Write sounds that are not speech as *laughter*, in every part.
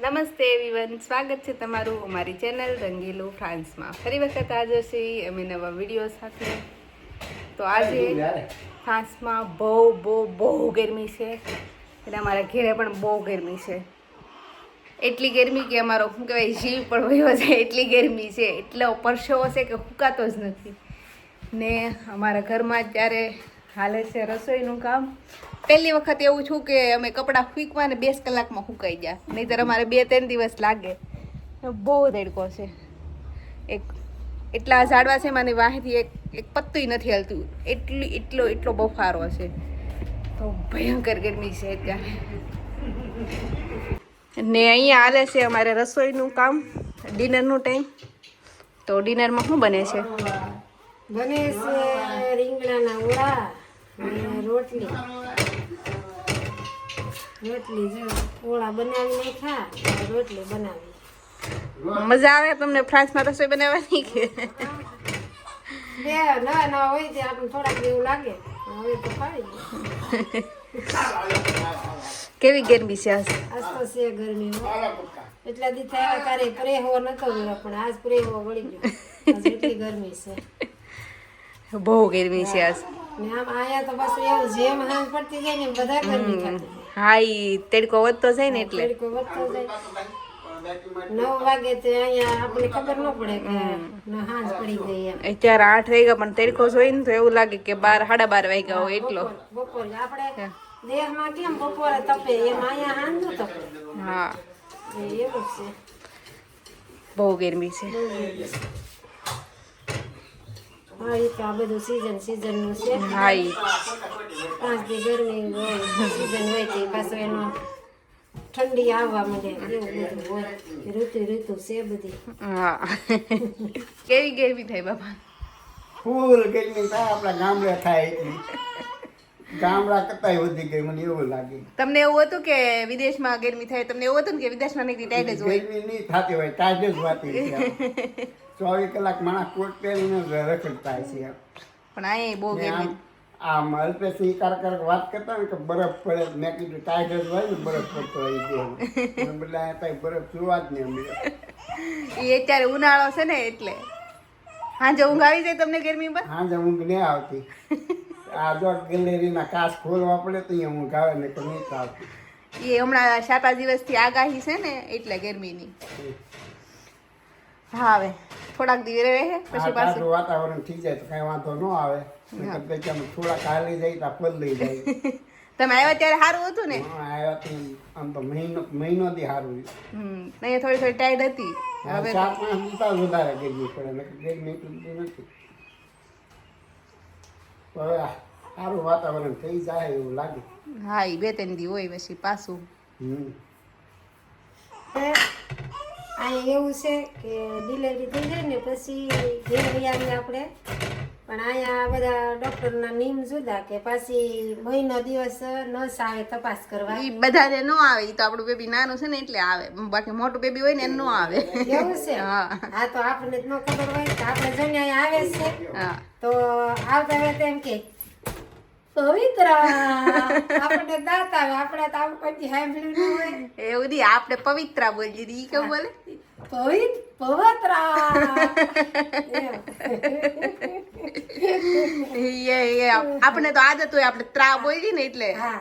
નમસ્તે એવીવન સ્વાગત છે તમારું અમારી ચેનલ રંગીલું ફ્રાન્સમાં. ફરી વખત હાજર છીએ અમે નવા વીડિયો સાથે. તો આજે ફ્રાન્સમાં બહુ બહુ બહુ ગરમી છે. અને અમારા ઘેરે પણ બહુ ગરમી છે. એટલી ગરમી કે અમારો શું કહેવાય જીવ પણ વયો છે એટલી ગરમી છે. એટલો પરસેવો છે કે હુકાતો જ નથી. ને અમારા ઘરમાં અત્યારે હાલે છે રસોઈનું કામ. પહેલી વખત એવું છું કે અમે કપડાં ફૂંકવા ને બેસ કલાકમાં સુકાઈ ગયા. નહીંતર અમારે બે ત્રણ દિવસ લાગે. બહુ તડકો છે. એક એટલા ઝાડવા છે મારી વાંહેથી એક એક પત્તુંય નથી હલતું. એટલી એટલો એટલો બફારો છે. તો ભયંકર ગરમી છે અત્યારે. ને અહીંયા હાલે છે અમારે રસોઈનું કામ ડિનરનું ટાઈમ. તો ડિનરમાં શું બને છે? બને છે રીંગણાના ઓળા અને રોટલી. રોટલી જો ઓળા બનાવી નાખ્યા રોટલી બનાવી. મજા આવે તમને ફ્રાન્સમાં રસોઈ બનાવવાની કે? બે ના ના હોય તે આપણને થોડાક એવું લાગે. હવે તો ફાવી કેવી ગરમી છે આજ? આજ તો છે ગરમી એટલા દી થયા તારે પ્રેહો નતો ગયો પણ આજ પ્રેહો વળી ગયો. એટલી ગરમી છે. બહુ ગરમી છે આજ. ને આમ આયા તો બસ એવું જેમ હાંજ પડતી જાય ને બધા ગરમી થતી હા ઈ તડકો વધતો જાય ને એટલે. તડકો વધતો જાય. નવ વાગે તે અહીંયા આપણને ખબર ન પડે કે હાંજ પડી ગઈ એમ. અત્યારે આઠ વાગ્યા પણ તડકો જોઈને તો એવું લાગે કે બાર સાડા બાર વાગ્યા હોય એટલો. બપોરે આપણે દેહમાં કેમ બપોરે તપે? એમ અહીંયા હાંજ તપે. હા. એવું છે. બહુ ગરમી છે. હા એ તો આ બધું સીઝન સીઝનનું છે. હા ઈ પાંચ દી ગરમી હોય સીઝન હોય તે પાછું એનો ઠંડી આવવા માંડે એવું બધું હોય. ઋતુ ઋતુ છે બધી. હા. કેવી ગરમી થાય બાપા? ફૂલ ગરમી થાય આપણા ગામડે થાય ગામડા કરતા વધી ગઈ મને એવું લાગે. તમને એવું હતું કે વિદેશમાં ગરમી થાય? તમને એવું હતું કે વિદેશમાં નીકળી ટાઈડ જ હોય? ગરમી નહીં થતી હોય ટાઈડ જ વાતી ચોવીસ કલાક માણસ કોટ પહેરીને રખડતા છે. પણ આ બહુ આ ગરમી આમ અલ્પેશની કાર કાર વાત કરતા ને કે બરફ પડે મેં કીધું ટાઈગર હોય ને બરફ પડતો હોય છે બદલા ત્યાં બરફ જોવા જ નહીં એ અત્યારે ઉનાળો છે ને એટલે. હાંજે ઊંઘ આવી જાય તમને ગરમીમાં? હાજે ઊંઘ નહીં આવતી. આ જો ગેલેરીના કાચ ખોલવા પડે તો અહીંયા ઊંઘ આવે ને તો નહીં આવતી. એ હમણાં સાત આઠ દિવસથી આગાહી છે ને એટલે ગરમીની. હા હવે. થોડાક દિવસ રહે પછી પાછું. વાતાવરણ થઈ જાય તો કઈ વાંધો ન આવે. થોડાક હાલી જાય તો પલળી જાય. *laughs* તમે આવ્યા ત્યારે સારું હતું ને? આવ્યા તો આમ તો મહિનો મહિનો થી સારું હમ નહીં થોડી થોડી ટાઈટ હતી. હવે ચાર પાંચ દિવસ વધારે ગરમી પડે ગરમી એટલી નથી. હવે સારું વાતાવરણ થઈ જાય એવું લાગે. હા એ બે ત્રણ દી હોય પછી પાછું. હમ. અહીંયા એવું છે કે ડિલિવરી થઈ જાય ને પછી ઘેર આવીએ આપણે. પણ અહીંયા બધા ડૉક્ટરના નિયમ જુદા કે પાછી મહિનો દિવસ નસ આવે તપાસ કરવા. એ બધાને ન આવે એ તો આપણું બેબી નાનું છે ને એટલે આવે. બાકી મોટું બેબી હોય ને એને ન આવે. એવું છે? હા. તો આપણને જ ન ખબર હોય તો આપણે જઈને અહીંયા આવે છે. તો આવતા વખતે એમ કે પવિત્ર. આપણને દાંત આપણે તો આવું કોઈ સાંભળ્યું ન હોય. એવું નહીં આપણે પવિત્રા બોલી દી કેવું બોલે? પવિત પવિત્રા. એ એ. આપણે તો આદત હોય આપણે ત્રા બોલી ને એટલે. હા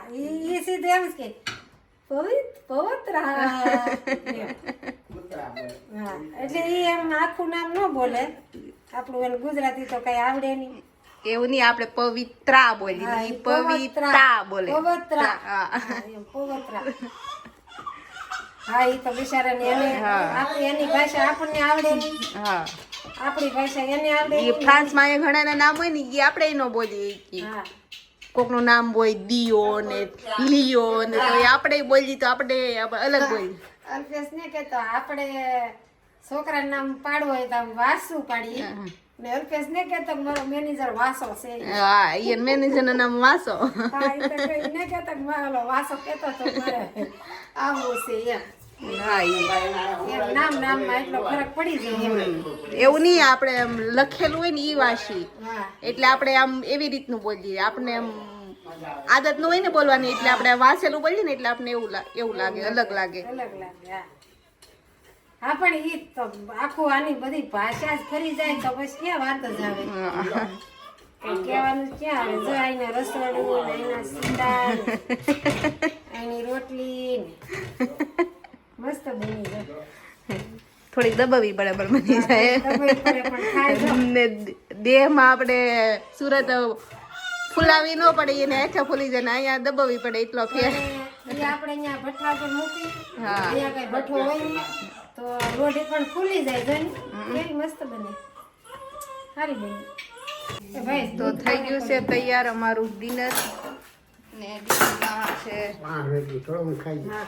એ સીધે એમ કે પવિત પવિત્રા. હા એટલે એ એમ આખું નામ ન બોલે. આપણું એને ગુજરાતી તો કઈ આવડે નહીં. એવું નહીં આપણે પવિત્રા બોલી પવિત્રા બોલે. પવિત્રા. પવિત્રા. હા એ તો બિચારાને એને આપણી એની ભાષા આપણને આવડે હા. આપણી ભાષા એને આવડે એ. ફ્રાન્સમાં એ ઘણાના નામ હોય ને એ આપણે ન બોલીએ. હા. કોકનું નામ હોય દિયો ને લિયો ને તો આપણે બોલીએ તો આપણે અલગ બોલીએ. અલ્પેશ ને કહેતો આપણે છોકરાનું નામ પાડવું હોય તો આમ વાસુ પાડીએ. ને અલ્પેશ ને કે મારો મેનેજર વાસો છે. હા એ મેનેજરનું નામ વાસો. હા ઈ તો ને કે મારો વાસો કહેતો તો મારે આવવું છે એમ. એવું નહીં આપણે લખેલું હોય ને ઈ વાસી. એટલે આપણે આમ એવી રીતનું બોલીએ. આપણે એમ આદત ન હોય ને બોલવાની એટલે આપણે વાંચેલું બોલીએ ને એટલે આપણે એવું એવું લાગે અલગ લાગે. અલગ લાગે હા પણ ઈ તો આખું આની બધી ભાષા જ ફરી જાય તો પછી ક્યાં વાત જ આવે? કહેવાનું ક્યાં આવે? જો અહીંના રસોડું ને અહીંના સીતા ને અહીંની રોટલી મસ્ત બની જાય. થોડી દબાવી બરાબર બની જાય. ને દેહમાં આપણે સુરત ફૂલાવી ન પડે એને હેઠા ફૂલી જાય ને અહીંયા દબાવી પડે એટલો ફેર. આપણે અહીંયા ભઠ્ઠા પર મૂકી હા. અહીંયા કઈ ભઠ્ઠો હોય તો રોટી પણ ફૂલી જાય જો કેવી મસ્ત બને. સારી બની. ભાઈ તો થઈ ગયું છે તૈયાર અમારું ડિનર. ને ડિનરમાં છે.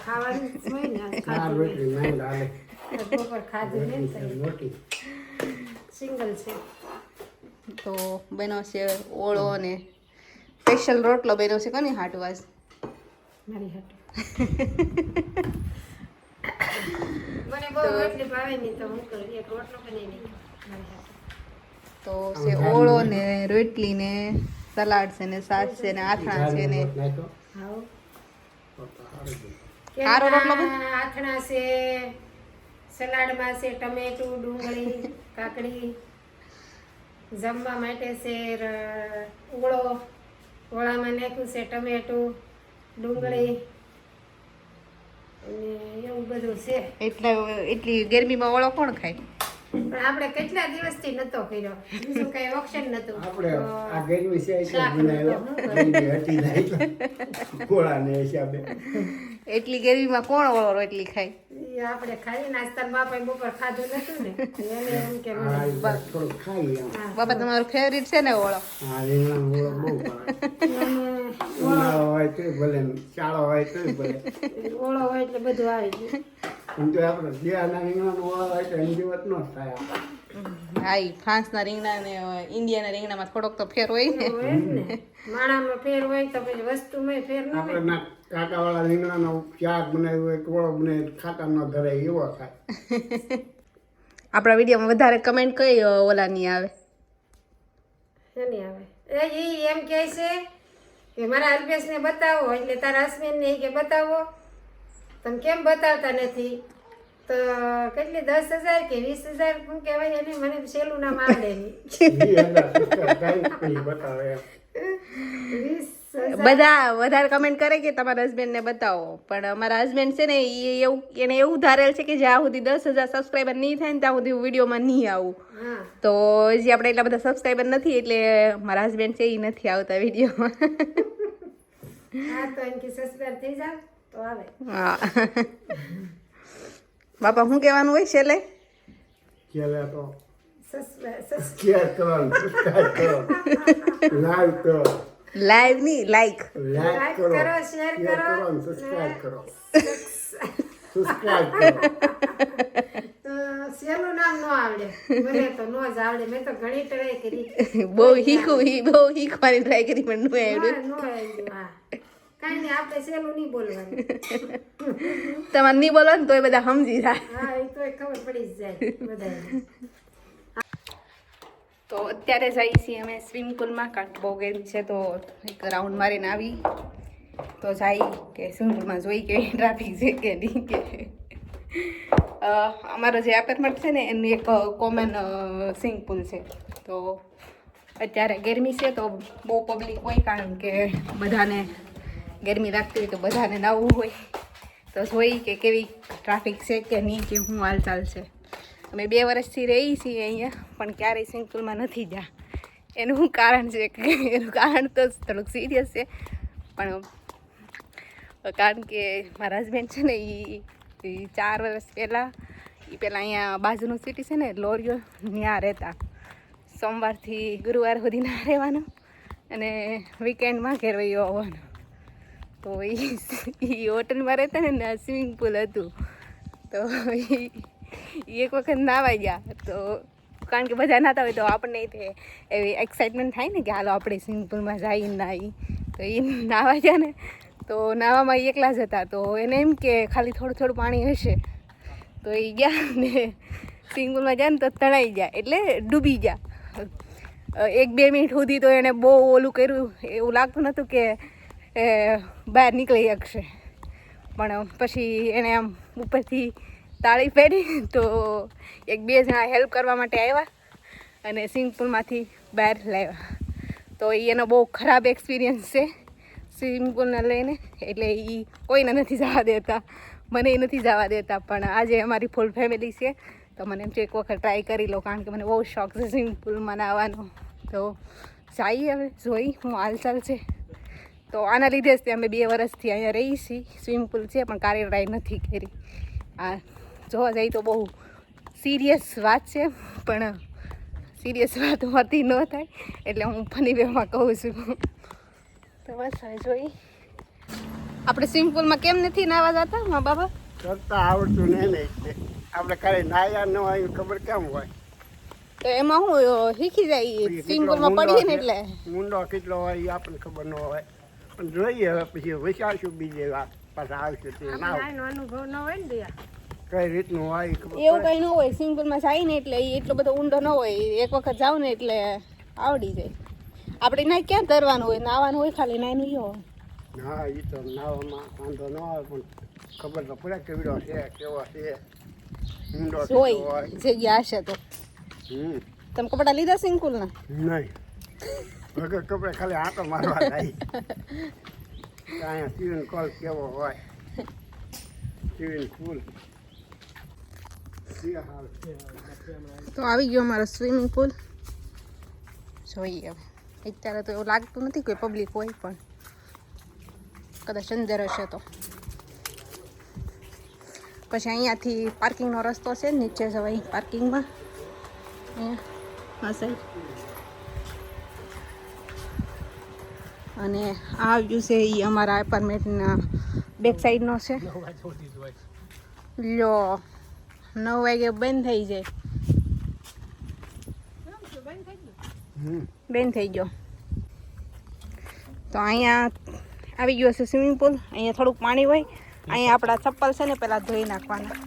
ખાવાનું સિંગલ છે. તો બન્યો છે ઓળો અને સ્પેશિયલ રોટલો બન્યો છે કોની હાટવાસ? મારી હાટુ મને બહુ રોટલી ભાવે નહીં તો કરું છે ઓળો ને રોટલી ને સલાડ છે ને સાસ છે ને આથણા છે ને. હારો રોટલો આથણા છે સલાડમાં છે ટમેટું ડુંગળી કાકડી જમવા માટે છે ઓળો ઓળામાં નાખ્યું છે ટમેટું ડુંગળી એવું બધું છે. એટલા એટલી ગરમીમાં ઓળો કોણ ખાય? પણ આપણે કેટલા દિવસથી નતો કર્યો? બીજું કઈ ઓપ્શન નતું. આપણે આ ગરમી છે એટલે બનાવ્યો નતો, હું ગરમી હટી જાય ગોળાને હિસાબે. એટલી ગરમીમાં કોણ ઓળો રોટલી ખાય? ઈ આપણે ખાઈ નાસ્તા બાપા બપોર ખાધું નતું ને. એને એમ કે થોડુંક ખાઈ. બાપા તમારું ફેવરિટ છે ને ઓળો? હા રીંગણાનો ઓળો બહુ ભાવે. એને ઉનાળો હોય તો ભલે ચાળો હોય તો ભલે. ઓળો હોય એટલે બધું આવી ગયું. એમ તો આપણે દેહાના રીંગણાનો ઓળો હોય તો એની જીવત ન થાય આપણે. હા ઈ ફ્રાન્સના રીંગણા ને ઇન્ડિયાના રીંગણામાં થોડોક તો ફેર હોય ને. ને માણામાં ફેર હોય તો પછી વસ્તુમાં ફેર ન આપણે હોય. ના કાંટાવાળા રીંગણાનો શાક બનાવ્યું હોય ટોળો બનાવી ખાતા ન ધરે એવો ખાય *laughs* આપણા વિડીયોમાં વધારે કમેન્ટ કઈ ઓલાની આવે? આવે. એ ઈ એમ કહે છે કે મારા અલ્પેશને બતાવો એટલે તારા હસબન્ડને એ કે બતાવો. તમે કેમ બતાવતા નથી? તો કેટલી દસ હજાર કે વીસ હજાર શું કહેવાય એને? મને સહેલું નામ આવડે નહીં. બધા વધારે કમેન્ટ કરે કે તમારા હસબન્ડને બતાવો. પણ અમારા હસબન્ડ છે ને એ એવું એને એવું ધારેલ છે કે જ્યાં સુધી દસ હજાર સબસ્ક્રાઈબર નહીં થાય ને ત્યાં સુધી હું વિડીયોમાં નહીં આવું. તો હજી આપણે એટલા બધા સબસ્ક્રાઈબર નથી એટલે મારા હસબન્ડ છે એ નથી આવતા વિડીયોમાં. હા તો એમ કે સબસ્ક્રાઈબ થઈ જાવ તો આવે. હા. બાપા શું કહેવાનું હોય છેલ્લે? છેલ્લે તો કરો કરો લાઈક કરો. લાઈવની લાઈક લાઈક કરો કરો, કરો. કરો. કરો સબસ્ક્રાઈબ કરો. તો નામ ન આવડે? મને તો ન જ આવડે. મેં તો ઘણી ટ્રાય કરી. બહુ શીખું બહુ શીખવાની ટ્રાય કરી પણ ન આવડ્યું હા, આવડ્યું હા. કાંઈ નહીં આપણે સહેલું નહીં બોલવાનું. *laughs* તમારે નહીં બોલો ને તોય બધા સમજી જાય. હા એ તો ખબર પડી જ જાય બધા તો અત્યારે જઈએ છીએ અમે સ્વિમિંગ પુલમાં કારણ કે બહુ ગેમ છે તો એક રાઉન્ડ મારીને આવી. તો જાય કે સ્વિમિંગ પુલમાં જોઈ કે ટ્રાફિક છે કે નહીં કે. અમારો જે એપાર્ટમેન્ટ છે ને એનું એક કોમન સ્વિમિંગ પુલ છે. તો અત્યારે ગરમી છે તો બહુ પબ્લિક હોય કારણ કે બધાને ગરમી લાગતી હોય તો બધાને નાવું હોય. તો જોઈ કે કેવી ટ્રાફિક છે કે નહીં કે શું હાલચાલ છે. અમે બે વર્ષથી રહી છીએ અહીંયા, પણ ક્યારેય સ્વિમિંગ પુલમાં નથી ગયા. એનું કારણ છે એનું કારણ તો થોડુંક સિરિયસ છે. પણ કારણ કે મારા હસબન્ડ છે ને એ ચાર વર્ષ પહેલાં એ પહેલાં અહીંયા બાજુનું સિટી છે ને, લોરિયો, ત્યાં રહેતા. સોમવારથી ગુરુવાર સુધી ના રહેવાનું અને વીકેન્ડમાં ઘેર વયો આવવાનું. તો એ હોટલમાં રહેતા ને ને સ્વિમિંગ પુલ હતું. તો એક વખત નાવાઈ ગયા. તો કારણ કે બધા નાતા હોય તો આપણને તે એવી એક્સાઇટમેન્ટ થાય ને કે હાલો આપણે સ્વિમિંગ પુલમાં જઈએ નાહી. તો એ નાવા ગયા ને, તો નાવામાં એકલા જ હતા. તો એને એમ કે ખાલી થોડું થોડું પાણી હશે. તો એ ગયા ને સ્વિમિંગ પુલમાં ગયા ને તો તણાઈ ગયા. એટલે ડૂબી ગયા. એક બે મિનિટ સુધી તો એણે બહુ ઓલું કર્યું. એવું લાગતું નહોતું કે એ, બહાર નીકળી શકશે. પણ પછી એણે આમ ઉપરથી તાળી પહેરી તો એક બે જણા હેલ્પ કરવા માટે આવ્યા અને સ્વિમિંગ પુલમાંથી બહાર લાવ્યા. તો એનો બહુ ખરાબ એક્સપિરિયન્સ છે સ્વિમિંગ પુલને લઈને. એટલે એ કોઈને નથી જવા દેતા. મને એ નથી જવા દેતા, પણ આજે અમારી ફૂલ ફેમિલી છે. તો મને એમ છે એક વખત ટ્રાય કરી લો, કારણ કે મને બહુ શોખ છે સ્વિમિંગ પુલમાં નાહવાનો. તો જઈએ હવે, જોઈ, હું હાલચાલ છે. તો આના લીધે જ અમે બે વર્ષથી અહીંયા રહી છીએ. સ્વિમિંગ પુલ છે પણ કારે ટ્રાય નથી કરી. આ જોવા જઈએ તો બહુ સિરિયસ વાત છે પણ સિરિયસ વાત હોતી ન થાય. એટલે હું ફની વેમાં કહું છું. તો બસ હવે જોઈ આપણે સ્વિમિંગ પુલમાં કેમ નથી નાવા જતા મા બાબા કરતા આવડતું ને ને આપણે ખાલી નાયા ન હોય ખબર કેમ હોય? તો એમાં હું શીખી જાય સ્વિમિંગ પુલમાં પડીએ ને એટલે. મુંડો કેટલો હોય એ આપણને ખબર ન હોય. પણ જોઈએ હવે પછી વિચારશું બીજી વાત પાછા આવશે તે ના હોય. એનો અનુભવ ન હોય ને દિયા કઈ રીતનું હોય એ ખબર એવું પડે. કંઈ ન હોય સ્વિમિંગ પુલમાં જાય ને એટલે ઈ એટલો બધો ઊંડો ન હોય. એક વખત જાવ ને એટલે આવડી જાય. આપણે ના ક્યાં તરવાનું હોય? નાવાનું હોય ખાલી નાનું ઈ હોય. હા એ તો નાવામાં વાંધો ન આવે પણ ખબર તો પડે કેવડો છે કેવો છે ઊંડો કેટલો જોઈ હોય. જગ્યા હશે તો. હમ. તમે કપડા લીધા પુલના? નહીં. વગર કપડે ખાલી આંટો મારવા જાય. અહીંયા સીવન કોલ કેવો હોય. સીવન ફૂલ. તો આવી ગયો અમારો સ્વિમિંગ પુલ. જોઈએ અત્યારે તો એવું લાગતું નથી કોઈ પબ્લિક હોય પણ કદાચ અંદર હશે તો. પછી અહીંયાથી પાર્કિંગનો રસ્તો છે નીચે જવાય પાર્કિંગમાં અહીંયા, આ સાઈડ અને આ વ્યૂ છે એ અમારા એપાર્ટમેન્ટના બેક સાઈડનો છે. લ્યો નવ વાગે બંધ થઈ જાય. બેન થઈ ગયો. તો અહીંયા આવી ગયો છે સ્વિમિંગ પુલ અહીંયા થોડુંક પાણી હોય. અહીંયા આપણા ચપ્પલ છે ને પહેલાં ધોઈ નાખવાના.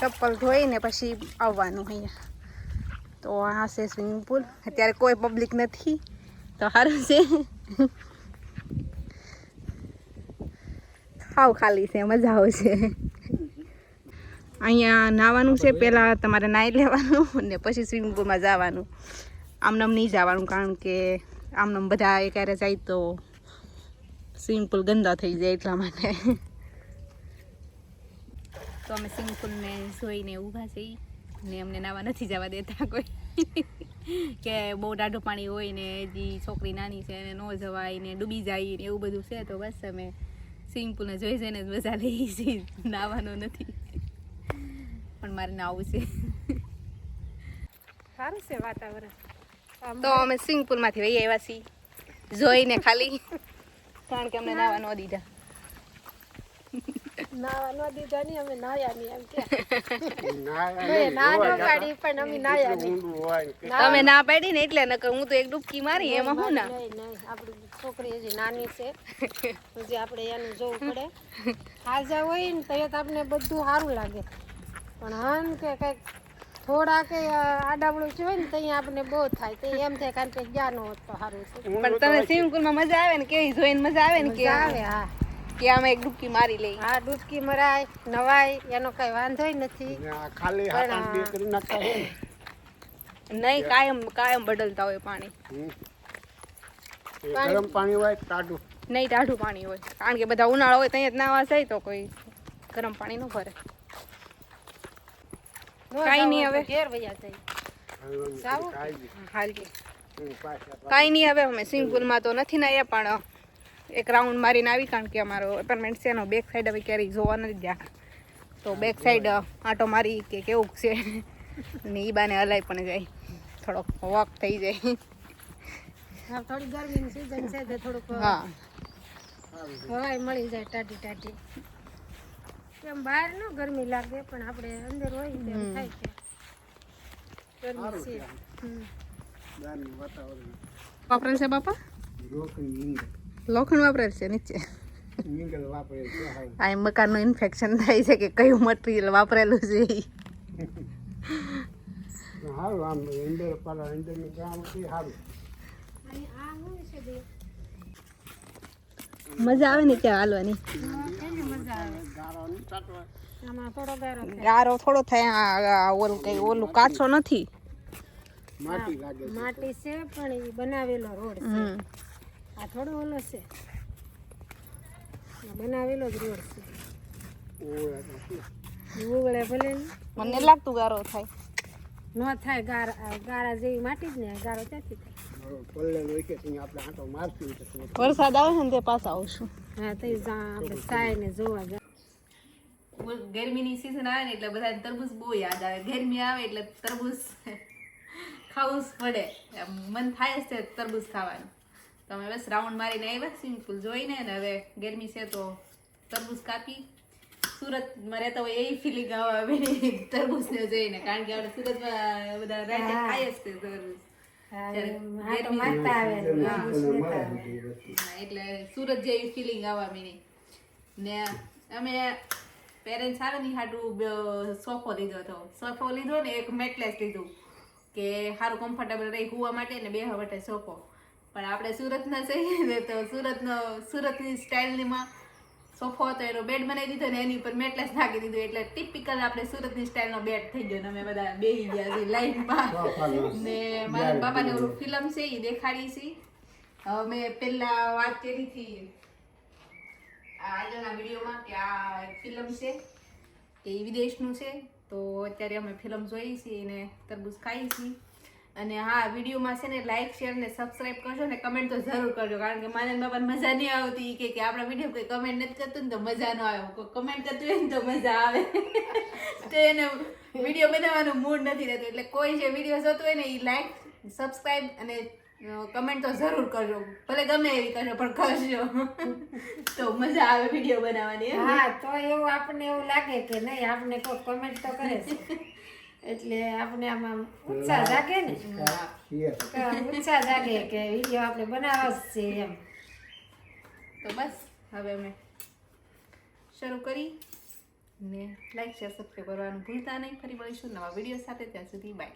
ચપ્પલ ધોઈને પછી આવવાનું અહીંયા. તો આ છે સ્વિમિંગ પુલ અત્યારે કોઈ પબ્લિક નથી. તો સારું છે. ખાવ ખાલી છે, મજા આવશે અહીંયા નાવાનું છે પહેલાં તમારે નાહી લેવાનું ને પછી સ્વિમિંગ પુલમાં જવાનું. આમનામ નહીં જવાનું કારણ કે આમનામ બધા એકારે જાય તો સ્વિમિંગ પુલ ગંદા થઈ જાય એટલા માટે. તો અમે સ્વિમિંગ પુલને જોઈને ઊભા છીએ. ને અમને નાવા નથી જવા દેતા કોઈ. કે બહુ ટાઢું પાણી હોય ને જે છોકરી નાની છે એને ન જવાય ને ડૂબી જાય ને એવું બધું છે તો બસ અમે સ્વિમિંગ પુલને જોઈ જઈને જ મજા લઈએ છીએ નાવાનો નથી. પણ મારે નાવું છે. સારું છે વાતાવરણ. તો અમે સ્વિમિંગ પુલમાંથી વહી આવ્યા છીએ. જોઈને ખાલી. કારણ કે અમને નાવા ન દીધા. નાવા ન દીધા નહીં અમે નાયા નહીં એમ કે. નાયા મેં નહીં, ના ન પાડી પણ અમે નાયા કેટલું નહીં. ઊંડું હોય ને કેટલું- તમે ના પાડી ને એટલે નકર હું તો એક ડૂબકી મારી એમાં હું ના? નહીં નહીં આપણી છોકરી હજી નાની છે. હજી આપણે એનું જોવું પડે. હાજા હોય ને તો તો આપણે બધું સારું લાગે. પણ હન કે કંઈક થોડા કે આડાવડું છે ને ત્યાં આપણે બહુ થાય. તે એમ થાય કારણ કે જ્ઞાન હોત તો સારું છે પણ તમે સ્વિમિંગ પુલમાં મજા આવે ને કેવી? જોઈને મજા આવે ને કે આવે હા. કે આમાં એક ડૂબકી મારી લઈ. હા ડૂબકી મરાય નવાય એનો કઈ વાંધોય નથી. ખાલી હાથ બે કરી નાખતા હોય નહીં કાયમ કાયમ બદલતા હોય પાણી. ગરમ પાણી હોય ટાઢું? નહીં ટાઢું પાણી હોય. કારણ કે બધા ઉનાળો હોય ત્યાં જ નાવા જાય તો કોઈ ગરમ પાણી ન ભરે. કાઈ નહીં હવે. ઘેર વયા જાય. કાંઈ નહીં હવે અમે સ્વિમિંગ પુલમાં તો નથી નાયા પણ એક રાઉન્ડ મારીને આવી કારણ કે અમારો એપાર્ટમેન્ટ છે એનો બેક સાઈડ હવે ક્યારેય જોવા નથી ગયા. તો બેક સાઈડ આંટો મારી કે કેવું છે? ને ઈ બાને હલાઈ પણ જાય. થોડોક વોક થઈ જાય. થોડી ગરમીની સિઝન છે તો થોડુંક હા. હવાય મળી જાય ટાટી ટાટી કેમ બહાર ન ગરમી લાગે પણ આપણે અંદર હોય તેમ થાય છે ગરમી છે. હમ. બહારનું છે બાપા? લોખંડ વાપરેલ છે નીચે. આ વાપરે છે આ મકાનનું ઇન્ફેક્શન થાય છે કે કયું મટીરિયલ વાપરેલું છે. સારું આમ કામ સારું મજા આવે ને ત્યાં હાલવાની? ગારો થોડો થાય ગારો થોડો થાય આ- આ ઓલું કઈ ઓલું કાચો નથી. માટી છે. પણ એ બનાવેલો રોડ છે. આ થોડો ઓલો છે. બનાવેલો જ રોડ છે? ઉગળે ભલે ને. મને લાગતું ગારો થાય. ન થાય ગારા ગારા જેવી માટી જ ને ગારો ક્યાંથી થાય? વરસાદ આવે છે ને તે પાછા આવશું. હા તો આપણે સાય ને જોવા જાય ગરમીની સિઝન આવે ને એટલે બધા તરબૂચ બહુ યાદ આવે. ગરમી આવે એટલે તરબૂચ *laughs* ખાવું જ પડે. મન થાય જ છે તરબૂચ ખાવાનું. તો અમે બસ રાઉન્ડ મારીને આવ્યા સ્વિમિંગ પુલ જોઈને ને હવે ગરમી છે તો તરબૂચ કાપી. સુરતમાં રહેતા હોય એ ફિલિંગ આવે તરબૂચને જોઈને કારણ કે આપણે સુરતમાં બધા રાતે ખાય જ છે. તરબૂચ એટલે સુરત જેવી ફિલિંગ આવવા મીની ને અમે પેરેન્ટ્સ આવે ને હાટું સોફો લીધો હતો. સોફો લીધો ને એક મેટલેસ લીધું કે સારું કમ્ફર્ટેબલ રહી હુવા માટે ને બેહવા માટે સોફો. પણ આપણે સુરતના જઈએ ને તો સુરતનો સુરતની સ્ટાઇલમાં સોફો હતો એનો બેડ બનાવી દીધો ને એની ઉપર મેટલેસ નાખી દીધું. એટલે ટિપિકલ આપણે સુરતની સ્ટાઇલનો બેડ થઈ ગયો ને અમે બધા બેહી ગયા છીએ લાઈનમાં ને મારા બાપાને ઓલું ફિલ્મ છે એ દેખાડી છે. હવે મેં પહેલા વાત કરી હતી આ આગળના વિડીયોમાં કે આ ફિલ્મ છે કે એ વિદેશનું છે. તો અત્યારે અમે ફિલ્મ જોઈ છીએ ને તરબૂચ ખાઈ છીએ. અને હા વિડીયોમાં છે ને લાઇક શેર ને સબસ્ક્રાઇબ કરજો ને કમેન્ટ તો જરૂર કરજો કારણ કે મારા બાપાને મજા નહીં આવતી. ઈ કે કે આપણા વીડિયો કોઈ કમેન્ટ નથી કરતું ને તો મજા ન આવે. કોઈ કમેન્ટ કરતું હોય ને તો મજા આવે. *laughs* તો એને વીડિયો બનાવવાનું મૂડ નથી રહેતો. એટલે કોઈ જે વીડિયો જોતો હોય ને એ લાઈક સબસ્ક્રાઇબ અને કમેન્ટ તો જરૂર કરજો. ભલે ગમે એવી કરજો પણ કરજો. *laughs* તો મજા આવે વીડિયો બનાવવાની હા તો એવું આપણને એવું લાગે કે નહીં આપણે કોઈ કમેન્ટ તો કરે છે એટલે આપણે આમાં ઉત્સાહ જાગે ને? ઉત્સાહ જાગે કે વીડિયો આપણે બનાવવા જ છે એમ. તો બસ હવે અમે શરૂ કરી ને લાઈક શેર સબસ્ક્રાઈબ કરવાનું ભૂલતા નહીં. ફરી મળીશું નવા વીડિયો સાથે. ત્યાં સુધી બાય